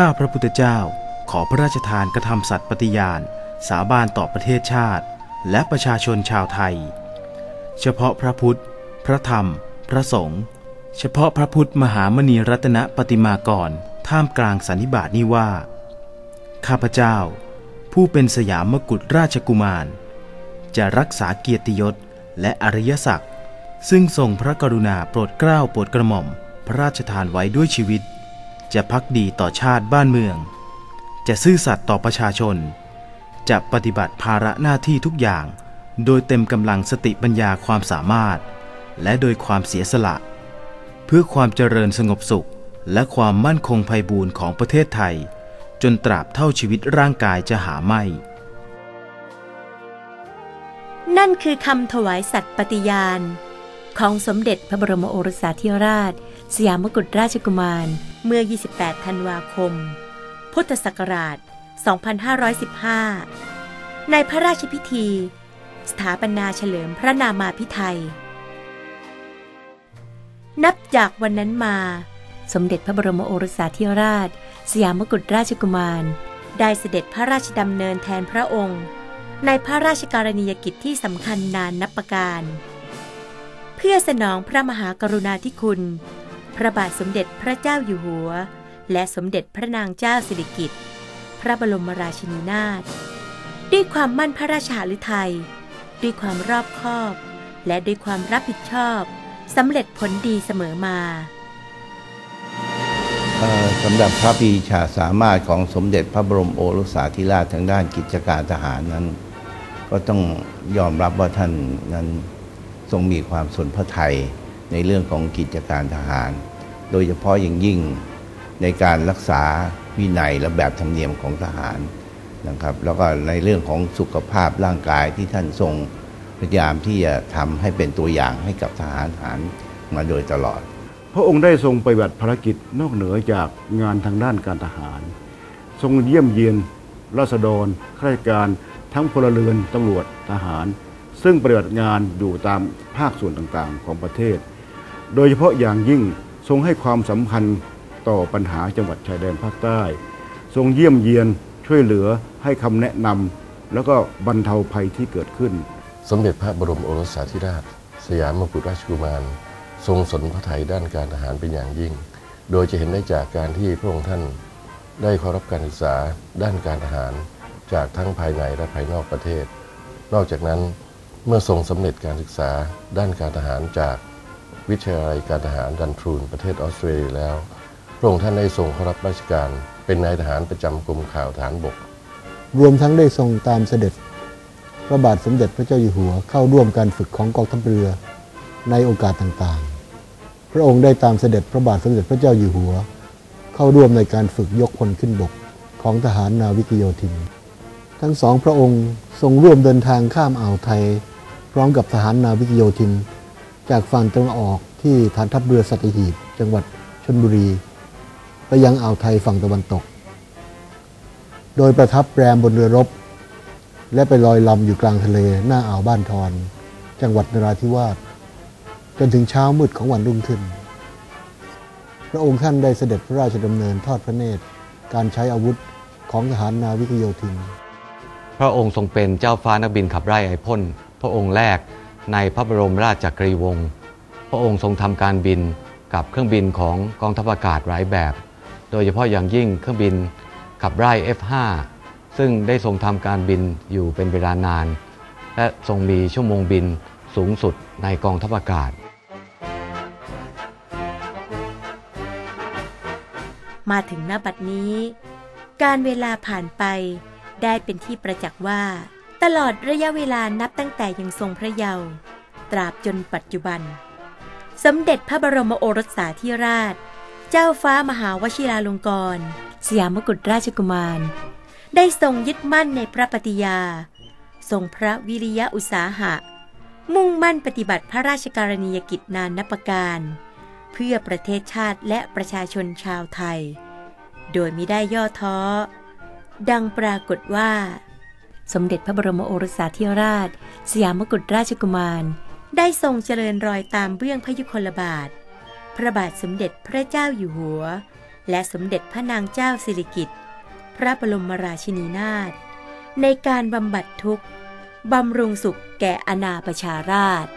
ข้าพระพุทธเจ้าขอพระราชทานกระทำสัตย์ปฏิญาณ สาบานต่อประเทศชาติ และประชาชนชาวไทย เฉพาะพระพุทธ พระธรรม พระสงฆ์เฉพาะพระพุทธมหามณีรัตนปฏิมากรท่ามกลางสันนิบาตนี้ว่า ข้าพเจ้า ผู้เป็นสยามมกุฎราชกุมาร จะรักษาเกียรติยศและอริยศักดิ์ซึ่งทรงพระกรุณาโปรดเกล้าโปรดกระหม่อม พระราชทานไว้ด้วยชีวิต จะพักดีต่อชาติบ้านเมือง จะซื่อสัตย์ต่อประชาชน จะปฏิบัติภาระหน้าที่ทุกอย่าง โดยเต็มกำลังสติปัญญาความสามารถ และโดยความเสียสละ เพื่อความเจริญสงบสุข และความมั่นคงไพบูรณ์ของประเทศไทย จนตราบเท่าชีวิตร่างกายจะหาไม่ นั่นคือคำถวายสัตย์ปฏิญาณของสมเด็จพระบรมโอรสาธิราช สยามกุฎราชกุมาร เมื่อ 28 ธันวาคม พุทธศักราช 2515 ในพระราชพิธี สถาปนาเฉลิมพระนามาพิไทย นับจากวันนั้นมา สมเด็จพระบรมโอรสาธิราช สยามกุฎราชกุมาร ได้เสด็จพระราชดำเนินแทนพระองค์ ในพระราชกรณียกิจที่สำคัญนานนับประการ เพื่อสนองพระมหากรุณาธิคุณ พระบาทสมเด็จพระเจ้าอยู่หัว และสมเด็จพระนางเจ้าสิริกิติ์พระบรมราชินีนาถด้วยความมั่นพระราชาฤทัยด้วยความรอบคอบ และด้วยความรับผิดชอบสำเร็จผลดีเสมอมาสำหรับพระปีชาสามารถของสมเด็จพระบรมโอรสาธิราชทางด้านกิจการทหารนั้น ก็ต้องยอมรับว่าท่านนั้นทรงมีความสนพระไทย ในเรื่องของกิจการทหาร โดยเฉพาะอย่างยิ่งในการรักษาวินัยและแบบธรรมเนียมของทหารนะครับ แล้วก็ในเรื่องของสุขภาพร่างกายที่ท่านทรงพยายามที่จะทำให้เป็นตัวอย่างให้กับทหารทหารมาโดยตลอด พระองค์ได้ทรงปฏิบัติภารกิจนอกเหนือจากงานทางด้านการทหาร ทรงเยี่ยมเยียนราษฎรข้าราชการทั้งพลเรือนตำรวจทหาร ซึ่งปฏิบัติงานอยู่ตามภาคส่วนต่างๆ ของประเทศ โดยเฉพาะอย่างยิ่งทรงให้ความสำคัญต่อปัญหาจังหวัดชายแดนภาคใต้ ทรงเยี่ยมเยียนช่วยเหลือให้คำแนะนำแล้วก็บรรเทาภัยที่เกิดขึ้น สมเด็จพระบรมโอรสาธิราช สยามมกุฎราชกุมาร ทรงสนพระไทยด้านการทหารเป็นอย่างยิ่ง โดยจะเห็นได้จากการที่พระองค์ท่านได้เข้ารับการศึกษาด้านการทหารจากทั้งภายในและภายนอกประเทศ นอกจากนั้นเมื่อทรงสำเร็จการศึกษาด้านการทหารจาก วิทยาลัยการทหารดันทรูนประเทศออสเตรเลียแล้ว พระองค์ท่านได้ทรงเข้ารับราชการ เป็นนายทหารประจำกรมข่าวฐานบก รวมทั้งได้ทรงตามเสด็จ พระบาทสมเด็จพระเจ้าอยู่หัวเข้าร่วมการฝึกของกองทัพเรือในโอกาสต่างๆ พระองค์ได้ตามเสด็จพระบาทสมเด็จพระเจ้าอยู่หัว เข้าร่วมในการฝึกยกพลขึ้นบกของทหารนาวิกโยธิน ทั้งสองพระองค์ทรงร่วมเดินทางข้ามอ่าวไทย พร้อมกับทหารนาวิกโยธิน จากฝั่งตะวันออกที่ฐานทัพเรือสัตหีบ จังหวัดชลบุรี ไปยังอ่าวไทยฝั่งตะวันตก โดยประทับแรมบนเรือรบ และไปลอยลำอยู่กลางทะเลหน้าอ่าวบ้านทอน จังหวัดนราธิวาสจนถึงเช้ามืดของวันรุ่งขึ้น พระองค์ท่านได้เสด็จพระราชดำเนินทอดพระเนตร การใช้อาวุธของทหารนาวิกโยธิน พระองค์ทรงเป็นเจ้าฟ้านักบินขับไล่ไอพ่นพระองค์แรก ในพระบรมราชจักรีวงศ์พระองค์ทรงทำการบินกับเครื่องบินของกองทัพอากาศหลายแบบ โดยเฉพาะอย่างยิ่งเครื่องบินขับไล่ F5 ซึ่งได้ทรงทำการบินอยู่เป็นเวลานาน และทรงมีชั่วโมงบินสูงสุดในกองทัพอากาศ มาถึงหน้าบัดนี้ การเวลาผ่านไปได้เป็นที่ประจักษ์ว่า ตลอดระยะเวลานับตั้งแต่ยังทรงพระเยาว์ตราบจนปัจจุบัน สมเด็จพระบรมโอรสาธิราช เจ้าฟ้ามหาวชิราลงกรณ์สยามกุฎราชกุมาร ได้ทรงยึดมั่นในพระปฏิญาทรงพระวิริยะอุตสาหะ มุ่งมั่นปฏิบัติพระราชการณียกิจนานนับประการ เพื่อประเทศชาติและประชาชนชาวไทย โดยมิได้ย่อท้อ ดังปรากฏว่า สมเด็จพระบรมโอรสาธิราช สยามกุฎราชกุมาร ได้ทรงเจริญรอยตามเบื้องพระยุคลบาท พระบาทสมเด็จพระเจ้าอยู่หัว และสมเด็จพระนางเจ้าสิริกิติ์พระบรมราชินีนาถในการบำบัดทุกข์บำรุงสุขแก่อนาประชาราษฎร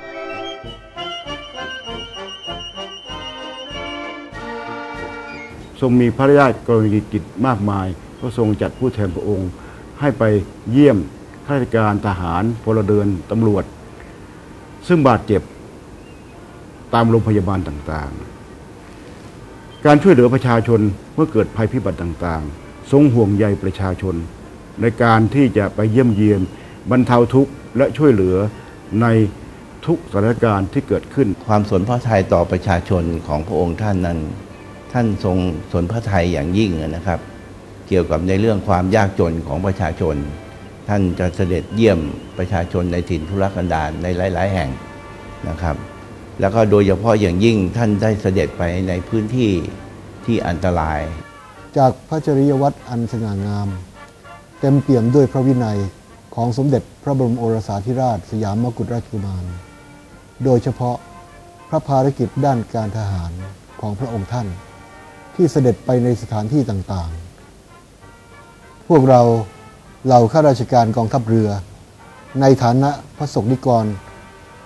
ทรงมีพระราชกรณียกิจมากมาย ก็ทรงจัดผู้แทนพระองค์ ให้ไปเยี่ยมข้าราชการทหารพลเรือนตำรวจ ซึ่งบาดเจ็บตามโรงพยาบาลต่างๆ การช่วยเหลือประชาชนเมื่อเกิดภัยพิบัติต่างๆ ทรงห่วงใยประชาชน ในการที่จะไปเยี่ยมเยียนบรรเทาทุกข์และช่วยเหลือในทุกสถานการณ์ที่เกิดขึ้น ความสนพระทัยต่อประชาชนของพระองค์ท่านนั้น ท่านทรงสนพระทัยอย่างยิ่งนะครับ เกี่ยวกับในเรื่องความยากจนของประชาชน ท่านจะเสด็จเยี่ยมประชาชนในถิ่นทุรกันดารในหลาย ๆ แห่งนะครับ แล้วก็โดยเฉพาะอย่างยิ่งท่านได้เสด็จไปในพื้นที่ที่อันตราย จากพระจริยวัตรอันสง่างาม เต็มเปี่ยมด้วยพระวินัยของสมเด็จพระบรมโอรสาธิราช สยามมกุฎราชกุมาร โดยเฉพาะพระภารกิจด้านการทหารของพระองค์ท่าน ที่เสด็จไปในสถานที่ต่างๆ พวกเราเหล่าข้าราชการกองทัพเรือ ในฐานะพระสงฆ์นิกร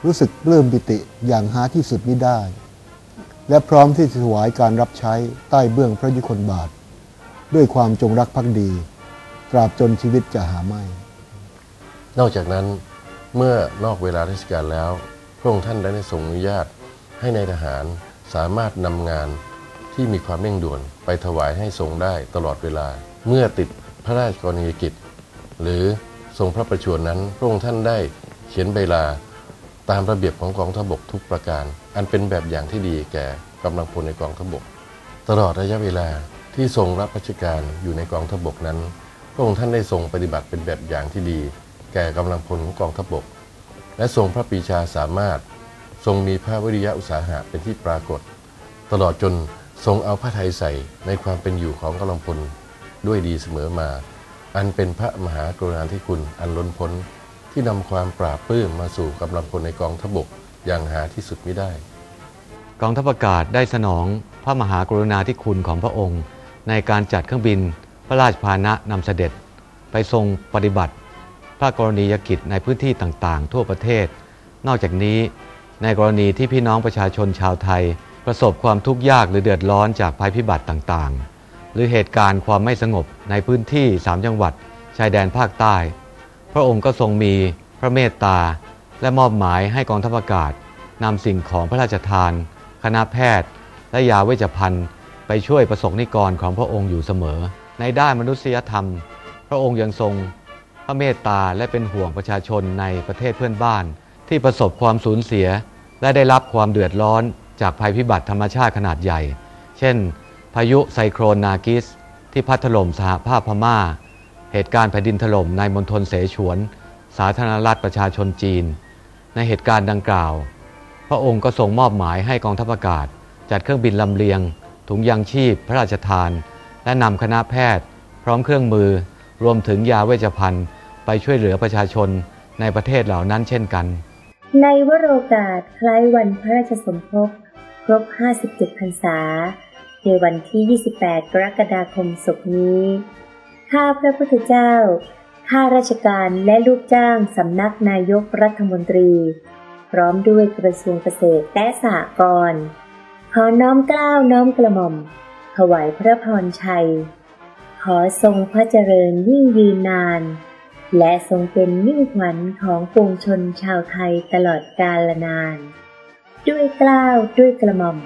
รู้สึกเริ่มปิติอย่างหาที่สุดมิได้ และพร้อมที่จะถวายการรับใช้ใต้เบื้องพระยุคลบาท ด้วยความจงรักภักดี ตราบจนชีวิตจะหาไม่ นอกจากนั้นเมื่อนอกเวลาราชการแล้ว พระองค์ท่านได้ทรงอนุญาตให้ในายทหารสามารถนำงานที่มีความเร่งด่วนไปถวายให้ทรงได้ตลอดเวลา เมื่อติด พระราชกรณียกิจ หรือทรงพระประชวรนั้น พระองค์ท่านได้เขียนใบลาตามระเบียบของกองทัพบกทุกประการ อันเป็นแบบอย่างที่ดีแก่กำลังพลในกองทัพบก ตลอดระยะเวลาที่ทรงรับราชการอยู่ในกองทัพบกนั้น พระองค์ท่านได้ทรงปฏิบัติเป็นแบบอย่างที่ดี แก่กำลังพลของกองทัพบก และทรงพระปีชาสามารถทรงมีพระวิริยะอุตสาหะเป็นที่ปรากฏ ตลอดจนทรงเอาพระไทยใส่ในความเป็นอยู่ของกำลังพล ด้วยดีเสมอมา อันเป็นพระมหากรุณาธิคุณอันล้นพ้นที่นำความปราบปลื้มมาสู่กำลังพลในกองทัพบกอย่างหาที่สุดไม่ได้ กองทัพอากาศได้สนองพระมหากรุณาธิคุณของพระองค์ ในการจัดเครื่องบินพระราชพาหนะนำเสด็จ ไปทรงปฏิบัติ พระกรณียกิจในพื้นที่ต่างๆ ทั่วประเทศ นอกจากนี้ ในกรณีที่พี่น้องประชาชนชาวไทย ประสบความทุกข์ยากหรือเดือดร้อนจากภัยพิบัติต่างๆ หรือเหตุการณ์ความไม่สงบในพื้นที่3จังหวัดชายแดนภาคใต้ พระองค์ก็ทรงมีพระเมตตา และมอบหมายให้กองทัพอากาศนำสิ่งของพระราชทาน คณะแพทย์ และยาเวชภัณฑ์ไปช่วยประสบนิกรของพระองค์อยู่เสมอ ในด้านมนุษยธรรม พระองค์ยังทรงพระเมตตาและเป็นห่วงประชาชนในประเทศเพื่อนบ้าน ที่ประสบความสูญเสีย และได้รับความเดือดร้อนจากภัยพิบัติธรรมชาติขนาดใหญ่ เช่น พายุไซโครนนากิส ที่พัดถล่มสหภาพพม่า เหตุการณ์แผ่นดินถล่มในมณฑลเสฉวน สาธารณรัฐประชาชนจีน ในเหตุการณ์ดังกล่าว พระองค์ก็ทรงมอบหมายให้กองทัพอากาศ จัดเครื่องบินลำเลียง ถุงยางชีพ พระราชทาน และนำคณะแพทย์ พร้อมเครื่องมือ รวมถึงยาเวชภัณฑ์ ไปช่วยเหลือประชาชนในประเทศเหล่านั้นเช่นกัน ในวโรกาสคล้ายวันพระราชสมภพครบ 57 พรรษา ในวันที่ 28 กรกฎาคมศกนี้ ข้าพระพุทธเจ้า ข้าราชการและลูกจ้างสำนักนายกรัฐมนตรี พร้อมด้วยกระทรวงเกษตรและสหกรณ์ขอน้อมเกล้าวน้อมกระหม่อม ถวายพระพรชัย ขอทรงพระเจริญยิ่งยืนนาน และทรงเป็นมิ่งขวัญของปวงชนชาวไทยตลอดกาลนาน ด้วยเกล้าวด้วยกระหม่อม